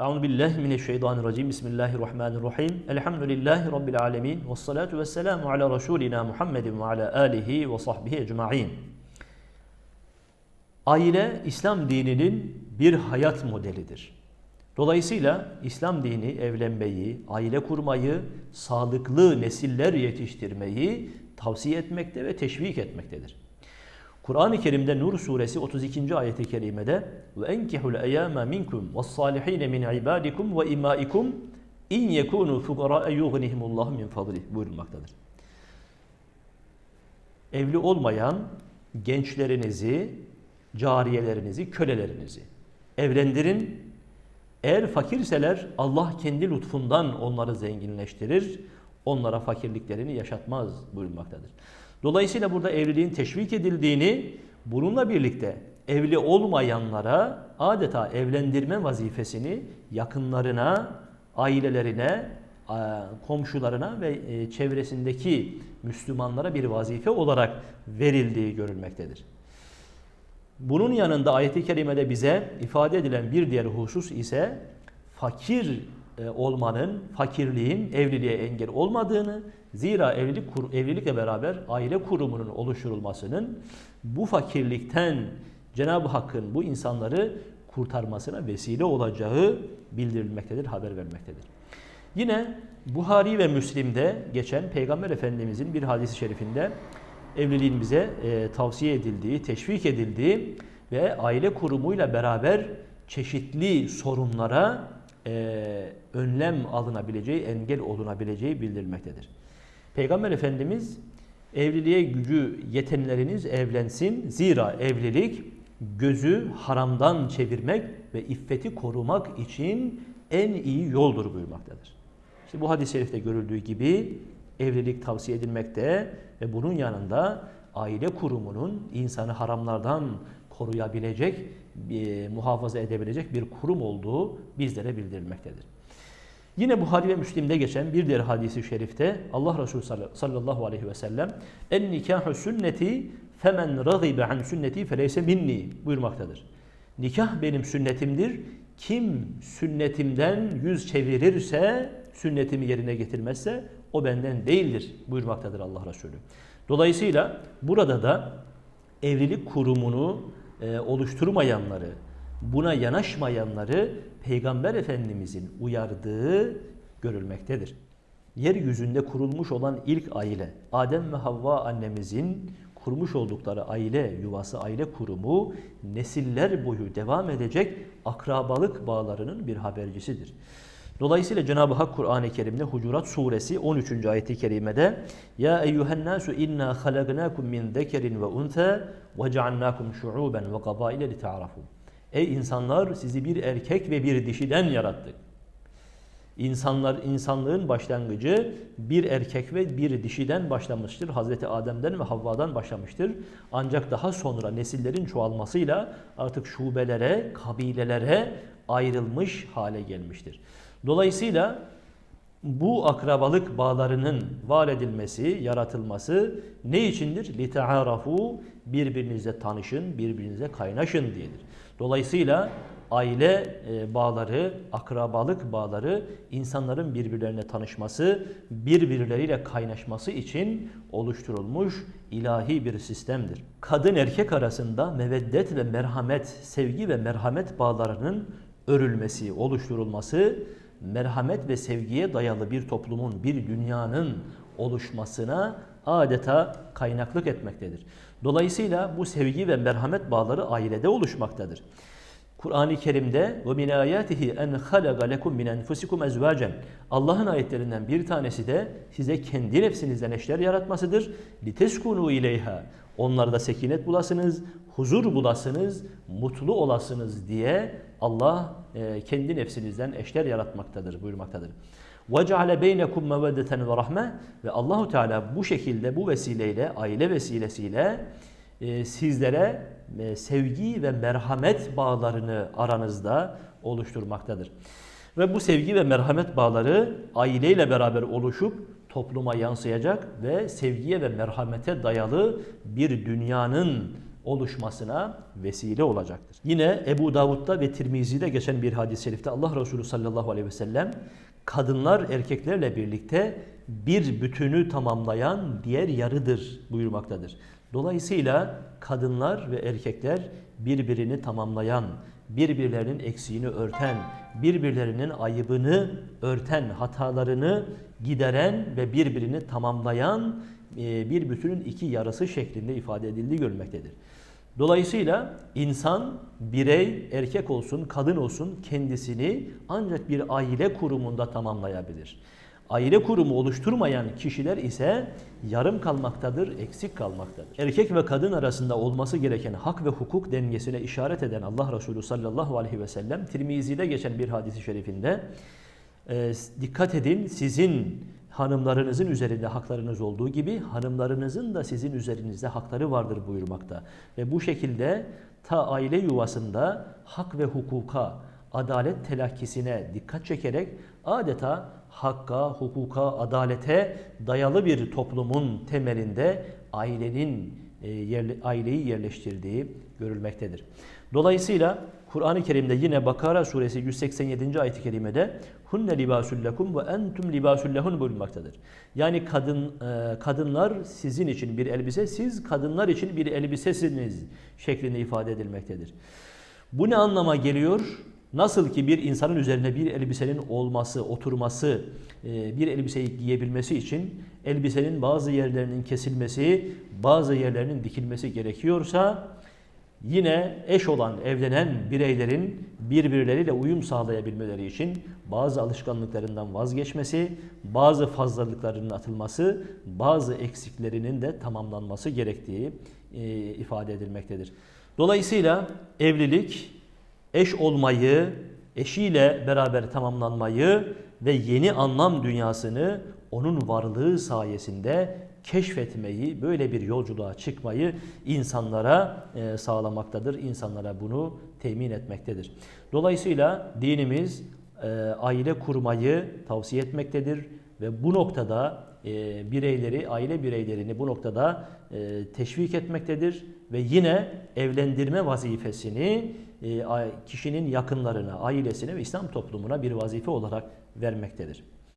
Euzu billahi mineşşeytanirracim. Bismillahirrahmanirrahim. Elhamdülillahi rabbil alamin. Ves salatu vesselamu ala rasulina Muhammedin ve ala alihi ve sahbihi ecmaîn. Aile İslam dininin bir hayat modelidir. Dolayısıyla İslam dini evlenmeyi, aile kurmayı, sağlıklı nesiller yetiştirmeyi tavsiye etmekte ve teşvik etmektedir. Kur'an-ı Kerim'de Nur suresi 32. ayeti kerimede ve enkihul eyyama minkum ve salihin min ibadikum ve imaikum in yekunu fuqara yughnihimullahu min fadlih buyurulmaktadır. Evli olmayan gençlerinizi, cariyelerinizi, kölelerinizi evlendirin. Eğer fakirseler Allah kendi lütfundan onları zenginleştirir, onlara fakirliklerini yaşatmaz buyurulmaktadır. Dolayısıyla burada evliliğin teşvik edildiğini, bununla birlikte evli olmayanlara adeta evlendirme vazifesini yakınlarına, ailelerine, komşularına ve e, çevresindeki Müslümanlara bir vazife olarak verildiği görülmektedir. Bunun yanında ayet-i kerimede bize ifade edilen bir diğer husus ise fakir e, olmanın, fakirliğin evliliğe engel olmadığını, zira evlilik evlilikle beraber aile kurumunun oluşturulmasının bu fakirlikten Cenab-ı Hakk'ın bu insanları kurtarmasına vesile olacağı bildirilmektedir, haber vermektedir. Yine Buhari ve Müslim'de geçen Peygamber Efendimizin bir hadisi şerifinde evliliğin bize e, tavsiye edildiği, teşvik edildiği ve aile kurumuyla beraber çeşitli sorunlara e, önlem alınabileceği, engel olunabileceği bildirilmektedir. Peygamber Efendimiz evliliğe gücü yetenleriniz evlensin. Zira evlilik gözü haramdan çevirmek ve iffeti korumak için en iyi yoldur buyurmaktadır. İşte bu hadis-i şerifte görüldüğü gibi evlilik tavsiye edilmekte ve bunun yanında aile kurumunun insanı haramlardan koruyabilecek, e, muhafaza edebilecek bir kurum olduğu bizlere bildirilmektedir. Yine Buhari ve Müslim'de geçen bir diğer hadisi şerifte Allah Resulü sallallahu aleyhi ve sellem en nikahu sünneti femen râzibe an sünneti feleyse minni buyurmaktadır. Nikah benim sünnetimdir. Kim sünnetimden yüz çevirirse, sünnetimi yerine getirmezse o benden değildir buyurmaktadır Allah Resulü. Dolayısıyla burada da evlilik kurumunu e, oluşturmayanları, buna yanaşmayanları Peygamber Efendimizin uyardığı görülmektedir. Yeryüzünde kurulmuş olan ilk aile, Adem ve Havva annemizin kurmuş oldukları aile yuvası, aile kurumu nesiller boyu devam edecek akrabalık bağlarının bir habercisidir. Dolayısıyla Cenab-ı Hak Kur'an-ı Kerim'de Hucurat Suresi 13. ayeti kerimede Ya eyyühen nasu inna halagnakum min zekerin ve unta ve cealnakum şu'uben ve kabaile li ta'rafu. Ey insanlar sizi bir erkek ve bir dişiden yarattık. İnsanlar insanlığın başlangıcı bir erkek ve bir dişiden başlamıştır. Hazreti Adem'den ve Havva'dan başlamıştır. Ancak daha sonra nesillerin çoğalmasıyla artık şubelere, kabilelere ayrılmış hale gelmiştir. Dolayısıyla bu akrabalık bağlarının var edilmesi, yaratılması ne içindir? لِتَعَارَفُوا Birbirinize tanışın, birbirinize kaynaşın diyedir. Dolayısıyla aile e, bağları, akrabalık bağları insanların birbirlerine tanışması, birbirleriyle kaynaşması için oluşturulmuş ilahi bir sistemdir. Kadın erkek arasında meveddet ve merhamet, sevgi ve merhamet bağlarının örülmesi, oluşturulması merhamet ve sevgiye dayalı bir toplumun, bir dünyanın oluşmasına adeta kaynaklık etmektedir. Dolayısıyla bu sevgi ve merhamet bağları ailede oluşmaktadır. Kur'an-ı Kerim'de ve min ayatihi en halaga lekum min enfusikum ezvacen. Allah'ın ayetlerinden bir tanesi de size kendi nefsinizden eşler yaratmasıdır. Liteskunu ileyha. Onlarda sekinet bulasınız, huzur bulasınız, mutlu olasınız diye Allah e, kendi nefsinizden eşler yaratmaktadır, buyurmaktadır. وَجَعَلَ بَيْنَكُمْ مَوَدَّةً وَرَحْمَةً Ve Allahu Teala bu şekilde, bu vesileyle, aile vesilesiyle e, sizlere e, sevgi ve merhamet bağlarını aranızda oluşturmaktadır. Ve bu sevgi ve merhamet bağları aileyle beraber oluşup topluma yansıyacak ve sevgiye ve merhamete dayalı bir dünyanın oluşmasına vesile olacaktır. Yine Ebu Davud'da ve Tirmizi'de geçen bir hadis-i şerifte Allah Resulü sallallahu aleyhi ve sellem kadınlar erkeklerle birlikte bir bütünü tamamlayan diğer yarıdır buyurmaktadır. Dolayısıyla kadınlar ve erkekler birbirini tamamlayan, birbirlerinin eksiğini örten, birbirlerinin ayıbını örten, hatalarını gideren ve birbirini tamamlayan e, bir bütünün iki yarısı şeklinde ifade edildiği görülmektedir. Dolayısıyla insan, birey, erkek olsun, kadın olsun kendisini ancak bir aile kurumunda tamamlayabilir. Aile kurumu oluşturmayan kişiler ise yarım kalmaktadır, eksik kalmaktadır. Erkek ve kadın arasında olması gereken hak ve hukuk dengesine işaret eden Allah Resulü sallallahu aleyhi ve sellem Tirmizi'de geçen bir hadisi şerifinde e, dikkat edin sizin hanımlarınızın üzerinde haklarınız olduğu gibi hanımlarınızın da sizin üzerinizde hakları vardır buyurmakta. Ve bu şekilde ta aile yuvasında hak ve hukuka, adalet telakkisine dikkat çekerek adeta hakka, hukuka, adalete dayalı bir toplumun temelinde ailenin e, yerle, aileyi yerleştirdiği görülmektedir. Dolayısıyla Kur'an-ı Kerim'de yine Bakara suresi 187. ayet-i kerimede hunne libasul lekum ve entum libasul lehun buyurulmaktadır. Yani kadın e, kadınlar sizin için bir elbise, siz kadınlar için bir elbisesiniz şeklinde ifade edilmektedir. Bu ne anlama geliyor? Nasıl ki bir insanın üzerine bir elbisenin olması, oturması, e, bir elbiseyi giyebilmesi için elbisenin bazı yerlerinin kesilmesi, bazı yerlerinin dikilmesi gerekiyorsa yine eş olan, evlenen bireylerin birbirleriyle uyum sağlayabilmeleri için bazı alışkanlıklarından vazgeçmesi, bazı fazlalıklarının atılması, bazı eksiklerinin de tamamlanması gerektiği e, ifade edilmektedir. Dolayısıyla evlilik eş olmayı, eşiyle beraber tamamlanmayı ve yeni anlam dünyasını onun varlığı sayesinde keşfetmeyi, böyle bir yolculuğa çıkmayı insanlara e, sağlamaktadır. İnsanlara bunu temin etmektedir. Dolayısıyla dinimiz e, aile kurmayı tavsiye etmektedir ve bu noktada e, bireyleri, aile bireylerini bu noktada teşvik etmektedir ve yine evlendirme vazifesini kişinin yakınlarına, ailesine ve İslam toplumuna bir vazife olarak vermektedir.